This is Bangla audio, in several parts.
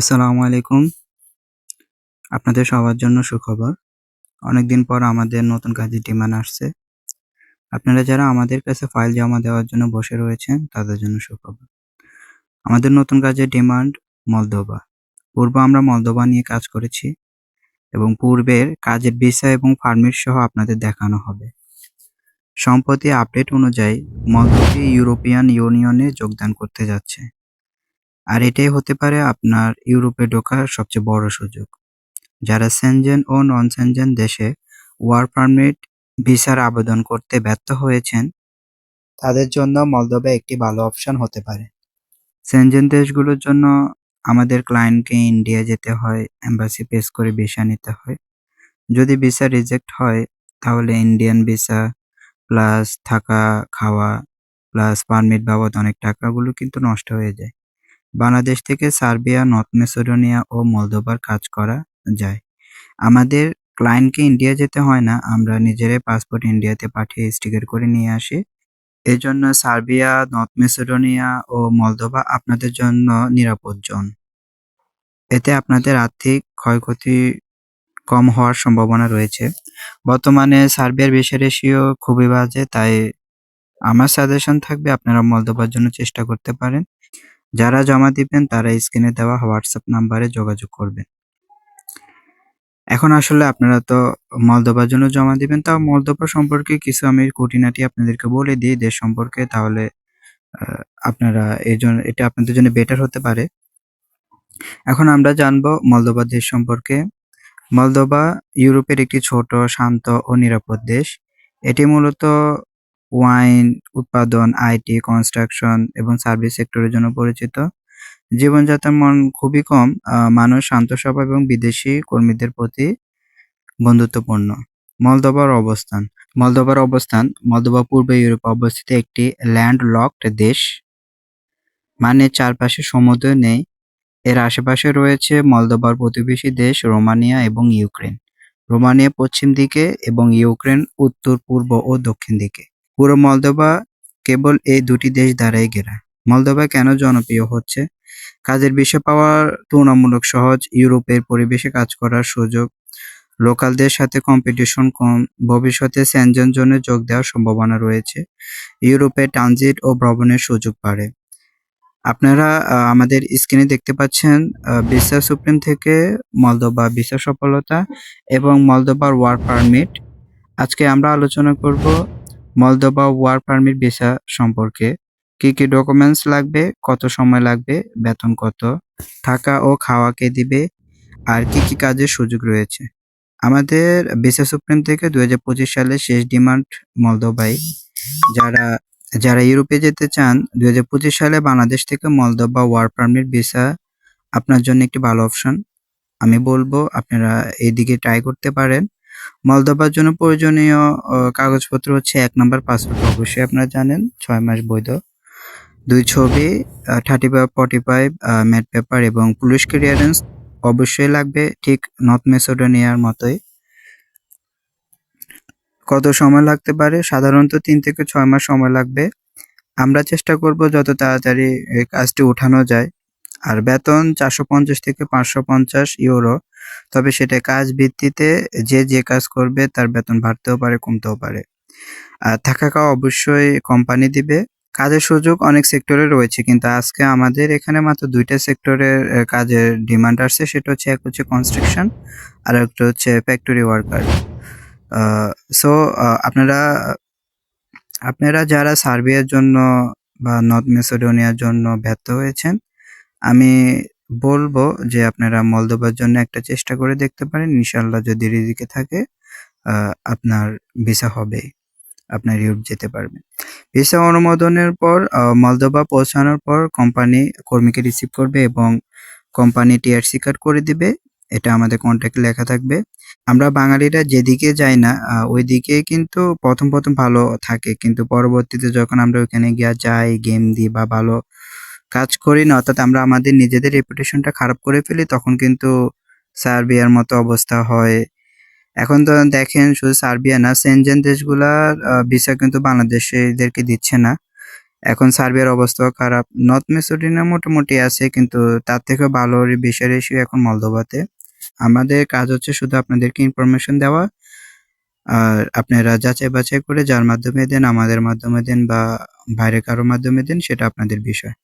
আসসালামু আলাইকুম। আপনাদের সবার জন্য সুখবর। অনেকদিন পর আমাদের নতুন কাজের ডিমান্ড আসছে। আপনারা যারা আমাদের কাছে ফাইল জমা দেওয়ার জন্য বসে রয়েছেন, তাদের জন্য সুখবর। আমাদের নতুন কাজের ডিমান্ড মলদোভা। পূর্বে আমরা মলদোভা নিয়ে কাজ করেছি এবং পূর্বের কাজের ভিসা এবং পারমিট সহ আপনাদের দেখানো হবে। সম্প্রতি আপডেট অনুযায়ী মলদোভা ইউরোপিয়ান ইউনিয়নে যোগদান করতে যাচ্ছে। আর এটাই হতে পারে আপনার ইউরোপে ঢোকার সবচেয়ে বড় সুযোগ। যারা সেনজেন ও নন সেনজেন দেশে ওয়ার পারমিট ভিসার আবেদন করতে ব্যর্থ হয়েছেন, তাদের জন্য মলদোভা একটি ভালো অপশন হতে পারে। সেনজেন দেশগুলোর জন্য আমাদের ক্লায়েন্টকে ইন্ডিয়া যেতে হয়, এম্বাসি পেস করে ভিসা নিতে হয়। যদি ভিসা রিজেক্ট হয়, তাহলে ইন্ডিয়ান ভিসা প্লাস থাকা, খাওয়া প্লাস পারমিট বাবদ অনেক টাকাগুলো কিন্তু নষ্ট হয়ে যায়। বাংলাদেশ থেকে সার্বিয়া, নর্থ মেসিডোনিয়া ও মলদোভার কাজ করা যায়। আমাদের ক্লায়েন্টকে ইন্ডিয়া যেতে হয় না, আমরা নিজেরাই পাসপোর্ট ইন্ডিয়াতে পাঠিয়ে স্টিকার করে নিয়ে আসি। এজন্য সার্বিয়া, নর্থ মেসিডোনিয়া ও মলদোভা আপনাদের জন্য নিরাপদ জোন। এতে আপনাদের আর্থিক ক্ষয়ক্ষতি কম হওয়ার সম্ভাবনা রয়েছে। বর্তমানে সার্বিয়ার ভিসা রেশিও খুবই বাজে, তাই আমার সাজেশন থাকবে আপনারা মলদোভার জন্য চেষ্টা করতে পারেন। যারা জমা দিবেন তারা স্ক্রিনে দেওয়া হোয়াটসঅ্যাপ নাম্বারে যোগাযোগ করবেন। এখন আসলে আপনারা তো মলদোভার জন্য জমা দিবেন, তাও মলদোভা সম্পর্কে কিছু আমি খুঁটিনাটি আপনাদেরকে বলে দিই দেশ সম্পর্কে তাহলে আপনারা এই জন্য এটা আপনাদের জন্য বেটার হতে পারে। এখন আমরা জানব মলদোভা দেশ সম্পর্কে। মলদোভা ইউরোপের একটি ছোট, শান্ত ও নিরাপদ দেশ। এটি মূলত ওয়াইন উৎপাদন, আইটি, কনস্ট্রাকশন এবং সার্ভিস সেক্টরের জন্য পরিচিত। জীবনযাত্রার মান খুবই কম, মানুষ শান্ত স্বভাব এবং বিদেশি কর্মীদের প্রতি বন্ধুত্বপূর্ণ। মলদোবার অবস্থান মলদোবার অবস্থান মলদোবা পূর্ব ইউরোপে অবস্থিত একটি ল্যান্ড লকড দেশ। মানে চারপাশে সমুদ্র নেই। এর আশেপাশে রয়েছে মলদোবার প্রতিবেশী দেশ রোমানিয়া এবং ইউক্রেন। রোমানিয়া পশ্চিম দিকে এবং ইউক্রেন উত্তর, পূর্ব ও দক্ষিণ দিকে। পুরো মলদোভা কেবল এই দুটি দেশ দ্বারাই ঘেরা। মলদোভা কেন জনপ্রিয় হচ্ছে? কাজের বিষয় পাওয়ার তুলনামূলক সহজ, ইউরোপের পরিবেশে কাজ করার সুযোগ, লোকালদের সাথে কম্পিটিশন কম, ভবিষ্যতে সেনজেন জোনে যোগ দেওয়ার সম্ভাবনা রয়েছে, ইউরোপে ট্রানজিট ও ভ্রমণের সুযোগ বাড়ে। আপনারা আমাদের স্ক্রিনে দেখতে পাচ্ছেন ভিসা সুপ্রিম থেকে মলদোভা ভিসা সফলতা এবং মলদোভার ওয়ার্ক পারমিট। আজকে আমরা আলোচনা করব মলদোভা ওয়ার পারমিট ভিসা সম্পর্কে। কি কি ডকুমেন্টস লাগবে, কত সময় লাগবে, বেতন কত, থাকা ও খাওয়া কে দিবে, আর কি কি কাজের সুযোগ রয়েছে। আমাদের ভিসা সুপ্রিম থেকে দুই সালে শেষ ডিমান্ড মলদোভাই যারা যারা ইউরোপে যেতে চান দুই হাজার পঁচিশ সালে বাংলাদেশ থেকে মলদোভা ওয়ার পারমিট ভিসা আপনার জন্য একটি ভালো অপশন আমি বলব আপনারা এইদিকে ট্রাই করতে পারেন মলদোভার জন্য প্রয়োজনীয় কাগজপত্র হচ্ছে এক নম্বর পাসপোর্ট। অবশ্যই আপনারা জানেন, ছয় মাস বৈধ। দুই ছবি thirty five, forty five matte paper এবং পুলিশ ক্লিয়ারেন্স অবশ্যই লাগবে, ঠিক নর্থ মেসোডোনিয়ার মতোই। কত সময় লাগতে পারে? সাধারণত তিন থেকে ছয় মাস সময় লাগবে। আমরা চেষ্টা করব যত তাড়াতাড়ি কাজটি উঠানো যায়। আর বেতন চারশো পঞ্চাশ থেকে পাঁচশো পঞ্চাশ ইউরো। তবে সেটা কাজ ভিত্তিতে যে যে কাজ করবে তার বেতন বাড়তেও পারে, কমতেও পারে। আর থাকা খাওয়া অবশ্যই কোম্পানি দিবে। কাজের সুযোগ অনেক সেক্টরে রয়েছে, কিন্তু আজকে আমাদের এখানে মাত্র দুইটা সেক্টরের কাজের ডিমান্ড আসছে। সেটা হচ্ছে, এক হচ্ছে কনস্ট্রাকশন আর একটা হচ্ছে ফ্যাক্টরি ওয়ার্কার সো আপনারা আপনারা যারা সার্বিয়ার জন্য বা নর্থ মেসোডোনিয়ার জন্য ব্যর্থ হয়েছেন আমি বলব যে আপনারা মলদোবার জন্য একটা চেষ্টা করে দেখতে পারেন। ইনশাল্লাহ যদি রিজিকে থাকে আপনার ভিসা হবে, আপনার ইউরোপ যেতে পারবেন ভিসা অনুমোদনের পর মলদোবা পৌঁছানোর পর কোম্পানি কর্মীকে রিসিভ করবে এবং কোম্পানি টিআরসি কার্ড করে দিবে। এটা আমাদের কন্ট্যাক্টে লেখা থাকবে। আমরা বাঙালিরা যেদিকে যাই না ওই দিকে কিন্তু প্রথম প্রথম ভালো থাকে। কিন্তু পরবর্তীতে যখন আমরা ওইখানে গিয়া যাই, গেম দিই বা ভালো কাজ করি না, অর্থাৎ আমরা আমাদের নিজেদের রেপুটেশনটা খারাপ করে ফেলি, তখন কিন্তু সার্বিয়ার মতো অবস্থা হয়। এখন তো দেখেন, শুধু সার্বিয়া না, সেনজেন দেশগুলার ভিসা কিন্তু বাংলাদেশিদেরকে দিচ্ছে না। এখন সার্বিয়ার অবস্থাও খারাপ। নর্থ মেসোডিনা মোটামুটি আছে, কিন্তু তার থেকে ভালো বিষয় রেশিও এখন মলদোভাতে। আমাদের কাজ হচ্ছে শুধু আপনাদেরকে ইনফরমেশন দেওয়া, আর আপনারা যাচাই বাছাই করে যার মাধ্যমে দেন, আমাদের মাধ্যমে দেন বা বাইরে কারোর মাধ্যমে দেন, সেটা আপনাদের বিষয়।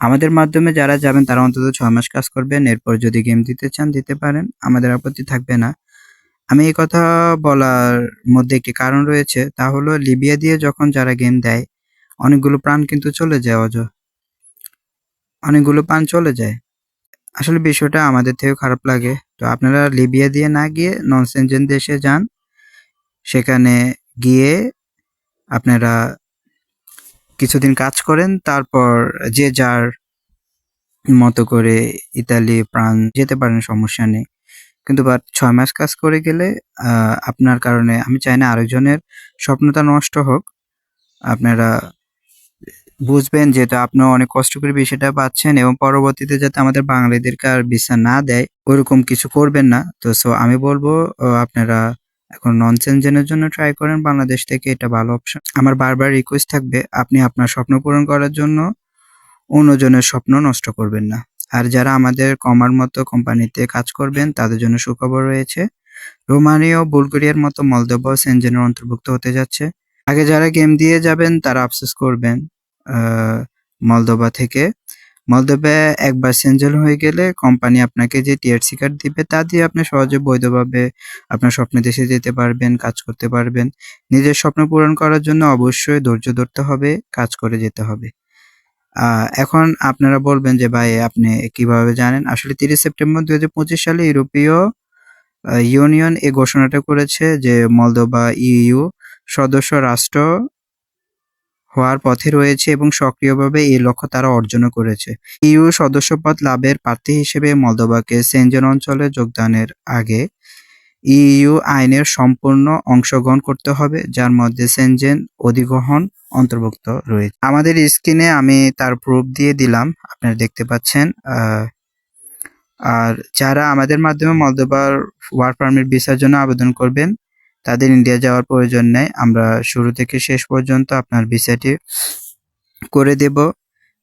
আমাদের মাধ্যমে যারা যাবেন, তারা অন্তত ছয় মাস কাজ করবেন। এরপর যদি গেম দিতে চান, দিতে পারেন। আমাদের আপত্তি থাকবে না। আমি এই কথা বলার মধ্যে একটি কারণ রয়েছে। তা হলো, লিবিয়া দিয়ে যখন যারা গেম দেয়, অনেকগুলো প্রাণ কিন্তু চলে যায়, অজ। অনেকগুলো প্রাণ চলে যায়। আসলে বিষয়টা আমাদের থেকেও খারাপ লাগে। তো আপনারা লিবিয়া দিয়ে না গিয়ে নন সেনজেন দেশে যান। সেখানে গিয়ে আপনারা কিছুদিন কাজ করেন, তারপর যে যার মতো করে ইতালি প্রাণ যেতে পারেন, সমস্যা নেই। কিন্তু বাট ছয় মাস কাজ করে গেলে আপনার কারণে আমি চাই না আরেকজনের স্বপ্নটা নষ্ট হোক। আপনারা বুঝবেন যেটা আপনারা অনেক কষ্ট করে বিষয়টা পাচ্ছেন এবং পরবর্তীতে যাতে আমাদের বাঙালিদেরকে আর বিচার না দেয়, ওরকম কিছু করবেন না। তো সো আমি বলব আপনারা এখন নন চেঞ্জেনের জন্য ট্রাই করেন। বাংলাদেশ থেকে এটা ভালো অপশন আমার বারবার রিকোয়েস্ট থাকবে, আপনি আপনার স্বপ্ন পূরণ করার জন্য অন্যজনের স্বপ্ন নষ্ট করবেন না। আর যারা আমাদের কমার মতো কোম্পানিতে কাজ করবেন, তাদের জন্য সুখবর রয়েছে। রোমানিয়া ও বুলগেরিয়ার মতো মলদোভা সেনজেনের অন্তর্ভুক্ত হতে যাচ্ছে। আগে যারা গেম দিয়ে যাবেন, তারা আফসোস করবেন মলদোভা থেকে। মলদোভা একবার সেঞ্জেল হয়ে গেলে কোম্পানি আপনাকে যে টিআরসি কার্ড দিবে, তা দিয়ে আপনি সহজে বৈধভাবে আপনার স্বপ্নে দেশে যেতে পারবেন, কাজ করতে পারবেন। নিজের স্বপ্ন পূরণ করার জন্য অবশ্যই ধৈর্য ধরতে হবে, কাজ করে যেতে হবে। এখন আপনারা বলবেন যে, ভাই, আপনি কীভাবে জানেন? আসলে তিরিশ সেপ্টেম্বর দুই হাজার পঁচিশ সালে ইউরোপীয় ইউনিয়ন এই ঘোষণাটা করেছে যে মলদোভা ইইউ সদস্য রাষ্ট্র হওয়ার পথে রয়েছে এবং সক্রিয়ভাবে এই লক্ষ্য তারা অর্জন করেছে। ইইউ সদস্যপদ লাভের প্রার্থী হিসেবে মলদোভাকে সেনজেন অঞ্চলে যোগদানের আগে ইইউ আইনের সম্পূর্ণ অংশগ্রহণ করতে হবে, যার মধ্যে সেনজেন অধিগ্রহণ অন্তর্ভুক্ত রয়েছে। আমাদের স্ক্রিনে আমি তার প্রুফ দিয়ে দিলাম, আপনারা দেখতে পাচ্ছেন। আর যারা আমাদের মাধ্যমে মলদোবার ওয়ার্ক পারমিট ভিসার জন্য আবেদন করবেন তাদের ইন্ডিয়া যাওয়ার প্রয়োজন নেই। আমরা শুরু থেকে শেষ পর্যন্ত আপনার ভিসাটি করে দেব।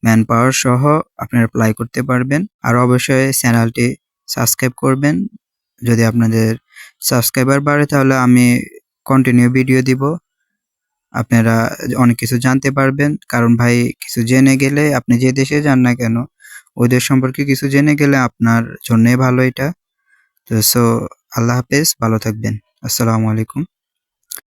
ম্যান পাওয়ার সহ আপনারা অ্যাপ্লাই করতে পারবেন। আর অবশ্যই চ্যানেলটি সাবস্ক্রাইব করবেন। যদি আপনাদের সাবস্ক্রাইবার বাড়ে, তাহলে আমি কন্টিনিউ ভিডিও দিব। আপনারা অনেক কিছু জানতে পারবেন। কারণ ভাই, কিছু জেনে গেলে, আপনি যে দেশে যান না কেন, ওই দেশ সম্পর্কে কিছু জেনে গেলে আপনার জন্যই ভালো এটা। তো সো আল্লাহ হাফেজ, ভালো থাকবেন। আসসালামু আলাইকুম।